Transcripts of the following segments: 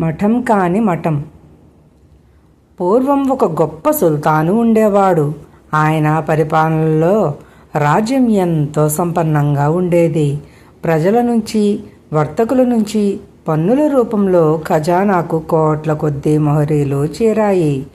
మఠం కాని మఠం. పూర్వం ఒక గొప్ప సుల్తాను ఉండేవాడు. ఆయన పరిపాలనలో రాజ్యం ఎంతో సంపన్నంగా ఉండేది. ప్రజల నుంచి వర్తకుల నుంచి పన్నుల రూపంలో ఖజానాకు కోట్ల కొద్దీ మొహరీలు చేరాయి.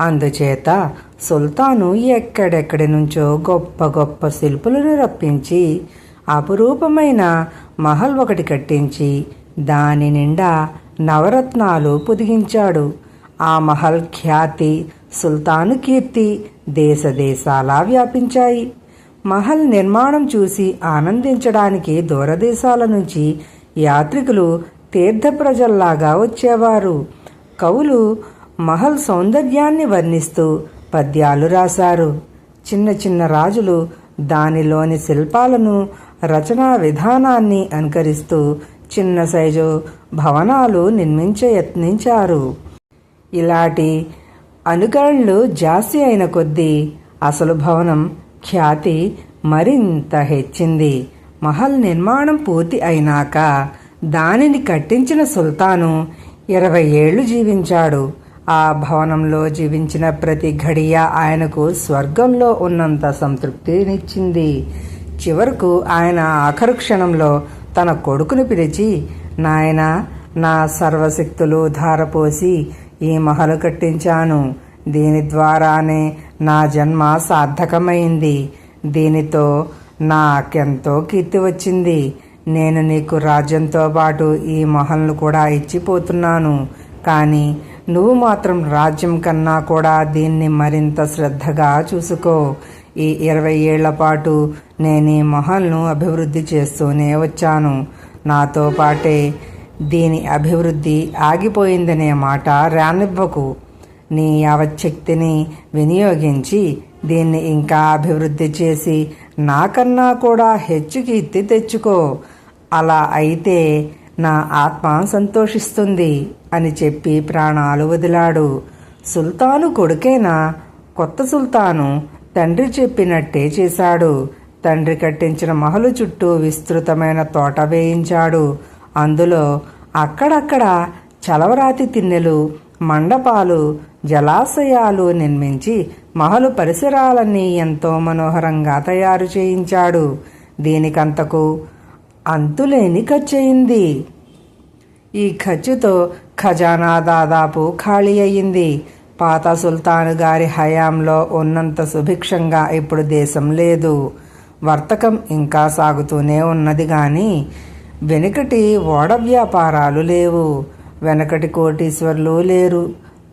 అందుచేత సుల్తాను ఎక్కడెక్కడి నుంచో గొప్ప గొప్ప శిల్పులను రప్పించి అపురూపమైన మహల్ ఒకటి కట్టించి దాని నిండా నవరత్నాలు పొదిగించాడు. ఆ మహల్ ఖ్యాతి సుల్తాను కీర్తి దేశదేశాలా వ్యాపించాయి. మహల్ నిర్మాణం చూసి ఆనందించడానికి దూరదేశాల నుంచి యాత్రికులు తీర్థ ప్రజల్లాగా వచ్చేవారు. కవులు మహల్ సౌందర్యాన్ని వర్ణిస్తూ పద్యాలు రాశారు. చిన్న చిన్న రాజులు దానిలోని శిల్పాలను రచనా విధానాన్ని అనుకరిస్తూ చిన్న సైజు భవనాలు నిర్మించ యత్నించారు. ఇలాంటి అనుకరణలు జాస్తి అయిన కొద్దీ అసలు భవనం ఖ్యాతి మరింత హెచ్చింది. మహల్ నిర్మాణం పూర్తి అయినాక దానిని కట్టించిన సుల్తాను ఇరవై ఏళ్ళు జీవించాడు. ఆ భవనంలో జీవించిన ప్రతి ఘడియ ఆయనకు స్వర్గంలో ఉన్నంత సంతృప్తినిచ్చింది. చివరకు ఆయన ఆఖరు క్షణంలో తన కొడుకును పిలిచి నాయన నా సర్వశక్తులు ధారపోసి ఈ మహలు కట్టించాను. దీని ద్వారానే నా జన్మ సార్థకమైంది. దీనితో నాకెంతో కీర్తి వచ్చింది. నేను నీకు రాజ్యంతో పాటు ఈ మహల్ను కూడా ఇచ్చిపోతున్నాను. కానీ నువ్వు మాత్రం రాజ్యం కన్నా కూడా దీన్ని మరింత శ్రద్ధగా చూసుకో. ఈ ఇరవై ఏళ్ళ పాటు నేను ఈ మహల్ను అభివృద్ధి చేస్తూనే వచ్చాను. నాతో పాటే దీని అభివృద్ధి ఆగిపోయిందనే మాట రానివ్వకు. నీ యావచ్చక్తిని వినియోగించి దీన్ని ఇంకా అభివృద్ధి చేసి నాకన్నా కూడా హెచ్చు కీర్తి తెచ్చుకో. అలా అయితే నా ఆత్మ సంతోషిస్తుంది అని చెప్పి ప్రాణాలు వదిలాడు. సుల్తాను కొడుకేనా? కొత్త సుల్తాను తండ్రి చెప్పినట్టే చేశాడు. తండ్రి కట్టించిన మహలు చుట్టూ విస్తృతమైన తోట వేయించాడు. అందులో అక్కడక్కడ చలవరాతి తిన్నెలు మండపాలు జలాశయాలు నిర్మించి మహలు పరిసరాలన్నీ ఎంతో మనోహరంగా తయారు చేయించాడు. దీనికంతకు అంతులేని ఖర్చయింది. ఈ ఖర్చుతో ఖజానా దాదాపు ఖాళీ అయ్యింది పాత సుల్తాను గారి హయాంలో ఉన్నంత సుభిక్షంగా ఇప్పుడు దేశం లేదు. వర్తకం ఇంకా సాగుతూనే ఉన్నది కానీ వెనుకటి ఓడ వ్యాపారాలు లేవు. వెనకటి కోటీశ్వర్లు లేరు.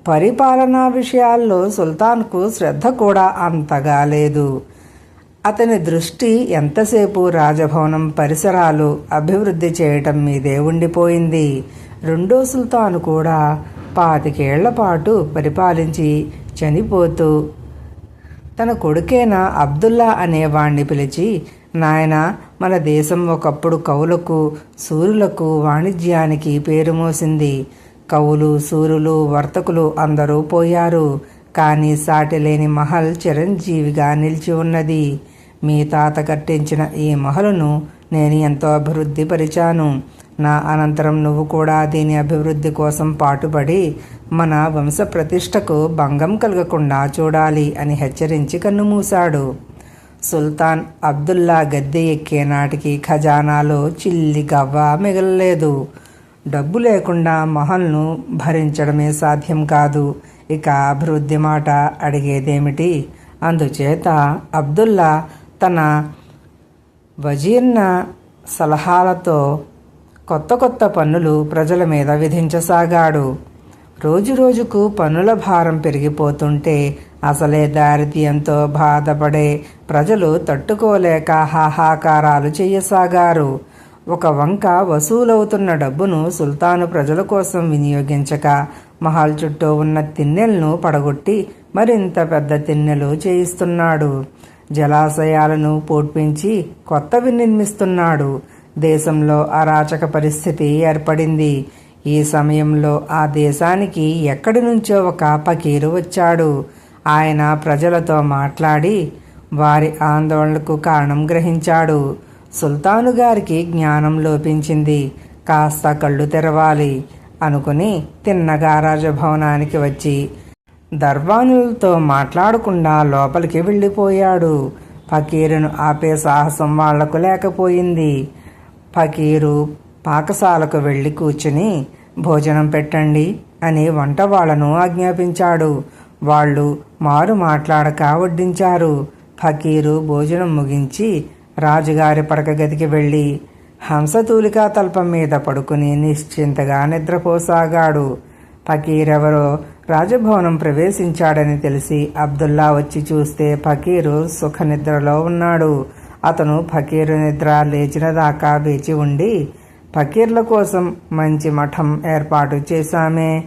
పరిపాలనా విషయాల్లో సుల్తాన్కు శ్రద్ధ కూడా అంతగా లేదు. అతని దృష్టి ఎంతసేపు రాజభవనం పరిసరాలు అభివృద్ధి చేయటం మీదే ఉండిపోయింది. రెండో సుల్తాను కూడా పాతికేళ్ళ పాటు పరిపాలించి చనిపోతూ తన కొడుకైన అబ్దుల్లా అనేవాణ్ణి పిలిచి నాయన మన దేశం ఒకప్పుడు కవులకు సూరులకు వాణిజ్యానికి పేరు మోసింది. కవులు సూరులు వర్తకులు అందరూ పోయారు. కానీ సాటి లేని మహల్ చిరంజీవిగా నిలిచి ఉన్నది. మీ తాత కట్టించిన ఈ మహలును నేను ఎంతో అభివృద్ధి పరిచాను. నా అనంతరం నువ్వు కూడా దీని అభివృద్ధి కోసం పాటుపడి మన వంశ ప్రతిష్టకు భంగం కలగకుండా చూడాలి అని హెచ్చరించి కన్నుమూశాడు. సుల్తాన్ అబ్దుల్లా గద్దె ఎక్కే నాటికి ఖజానాలో చిల్లి గవ్వ మిగలలేదు. డబ్బు లేకుండా మహల్ను భరించడమే సాధ్యం కాదు. ఇక అభివృద్ధి మాట అడిగేదేమిటి? అందుచేత అబ్దుల్లా తన వజీర్న సలహాలతో కొత్త కొత్త పన్నులు ప్రజల మీద విధించసాగాడు. రోజురోజుకు పన్నుల భారం పెరిగిపోతుంటే అసలే దారిద్ర్యంతో బాధపడే ప్రజలు తట్టుకోలేక హాహాకారాలు చేయసాగారు. ఒక వంక వసూలవుతున్న డబ్బును సుల్తాను ప్రజల కోసం వినియోగించక మహల్ చుట్టూ ఉన్న తిన్నెలను పడగొట్టి మరింత పెద్ద తిన్నెలు చేయిస్తున్నాడు. జలాశయాలను పోడ్పించి కొత్తవి నిర్మిస్తున్నాడు. దేశంలో అరాచక పరిస్థితి ఏర్పడింది. ఈ సమయంలో ఆ దేశానికి ఎక్కడి నుంచో ఒక పకీరు వచ్చాడు. ఆయన ప్రజలతో మాట్లాడి వారి ఆందోళనకు కారణం గ్రహించాడు. సుల్తాను గారికి జ్ఞానం లోపించింది. కాస్త కళ్ళు తెరవాలి అనుకుని తిన్నగా రాజభవనానికి వచ్చి దర్బానులతో మాట్లాడకుండా లోపలికి వెళ్ళిపోయాడు. ఫకీరును ఆపే సాహసం వాళ్ళకు లేకపోయింది. ఫకీరు పాకశాలకు వెళ్ళి కూర్చుని భోజనం పెట్టండి అని వంట వాళ్ళను ఆజ్ఞాపించాడు. వాళ్ళు మారు మాట్లాడక వడ్డించారు. ఫకీరు భోజనం ముగించి రాజుగారి పడక గదికి వెళ్ళి హంసతూలికా తల్పం మీద పడుకుని నిశ్చింతగా నిద్రపోసాగాడు. ఫకీరెవరో రాజభవనం ప్రవేశించాడని తెలిసి అబ్దుల్లా వచ్చి చూస్తే ఫకీరు సుఖనిద్రలో ఉన్నాడు. అతను ఫకీరు నిద్ర లేచిన దాకా వేచి ఉండి ఫకీర్ల కోసం మంచి మఠం ఏర్పాటు చేశామే.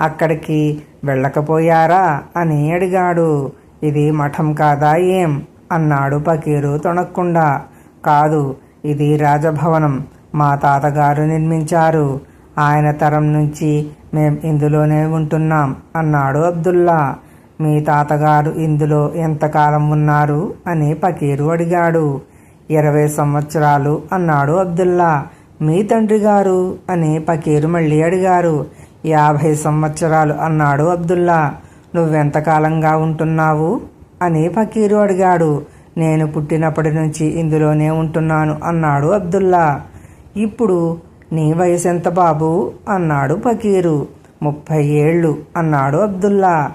అక్కడికి వెళ్ళకపోయారా అని అడిగాడు. ఇది మఠం కాదా ఏం? అన్నాడు ఫకీరు తొణక్కుండా. కాదు ఇది రాజభవనం. మా తాతగారు నిర్మించారు. ఆయన తరం నుంచి మేం ఇందులోనే ఉంటున్నాం అన్నాడు అబ్దుల్లా. మీ తాతగారు ఇందులో ఎంతకాలం ఉన్నారు? అని పకీరు అడిగాడు. ఇరవై సంవత్సరాలు అన్నాడు అబ్దుల్లా. మీ తండ్రి గారు? అని పకీరు మళ్ళీ అడిగారు. యాభై సంవత్సరాలు అన్నాడు అబ్దుల్లా. నువ్వెంతకాలంగా ఉంటున్నావు? అని పకీరు అడిగాడు. నేను పుట్టినప్పటి నుంచి ఇందులోనే ఉంటున్నాను అన్నాడు అబ్దుల్లా. ఇప్పుడు నీ వయసు ఎంత బాబు? అన్నాడు పకీరు ముప్పై ఏళ్ళు అన్నాడు అబ్దుల్లా.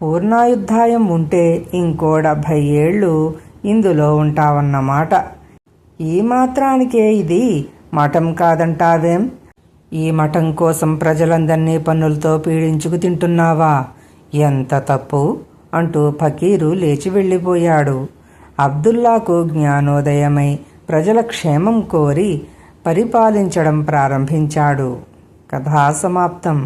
పూర్ణాయుద్ధాయం ఉంటే ఇంకో డెబ్భై ఏళ్ళు ఇందులో ఉంటావన్నమాట. ఈ మాత్రానికే ఇది మఠం కాదంటావేం? ఈ మఠం కోసం ప్రజలందరినీ పన్నులతో పీడించుకు తింటున్నావా? ఎంత తప్పు! అంటూ ఫకీరు లేచి వెళ్ళిపోయాడు. అబ్దుల్లాకు జ్ఞానోదయమై ప్రజల క్షేమం కోరి పరిపాలించడం ప్రారంభించాడు. కథా సమాప్తం.